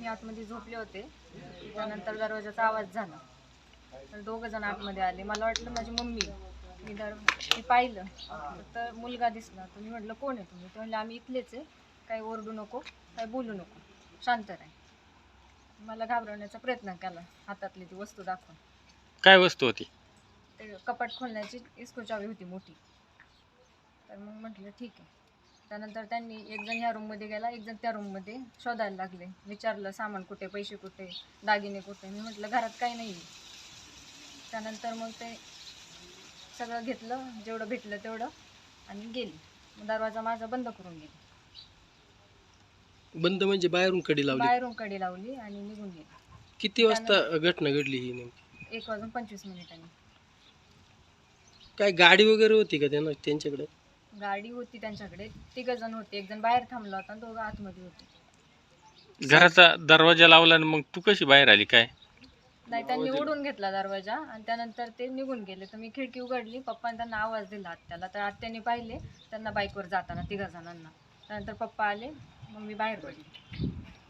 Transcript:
मी आतमध्ये झोपले होते. त्यानंतर दरवाजाचा आवाज झाला. तर दोघं जण आतमध्ये आले. मला वाटलं माझी मम्मी. मी दर मी पाहिलं. तर मुलगा दिसला. तर मी म्हटलं कोण आहे तुम्ही? ते म्हणले आम्ही इथलेच आहे. काही ओरडू नको काही बोलू नको. शांत राह. मला घाबरवण्याचा प्रयत्न केला. हातातली ती वस्तू दाखवून. काय वस्तू होती? ते कपाट खोलण्याची इस्को चावी होती मोठी. तर मग म्हटलं ठीक आहे. त्यानंतर त्यांनी एक जण ह्या रूममध्ये गेला एक जण त्या रूममध्ये शोधायला लागले. विचारलं सामान कुठे? पैसे कुठे? दागिने कुठे? मी म्हटलं घरात काही नाही. त्यानंतर मग ते सगळं घेतलं जेवढं भेटलं तेवढं आणि गेली. दरवाजा माझा बंद करून गेली. बंद म्हणजे बाहेरून कडी लावली? बाहेरून कडी लावली आणि निघून गेली. किती वाजता घटना घडली ही नेमकी? एक वाजून पंचवीस मिनिटांनी. काय गाडी वगैरे होती का त्यांना त्यांच्याकडे? गाडी होती त्यांच्याकडे. तिघ जण होते. एक जण बाहेर थांबला होता आणि दोघं आतमध्ये होते. घराचा दरवाजा लावला आणि मग तू कशी बाहेर आली? काय? नाही त्यांनी ओढून घेतला दरवाजा आणि त्यानंतर ते निघून गेले. तर मी खिडकी उघडली. पप्पाने त्यांना आवाज दिला आत्याला. तर आत्याने पाहिले. त्यांना बाईकवर जाताना तिघा जणांना. त्यानंतर पप्पा आले. मग मी बाहेर पडली.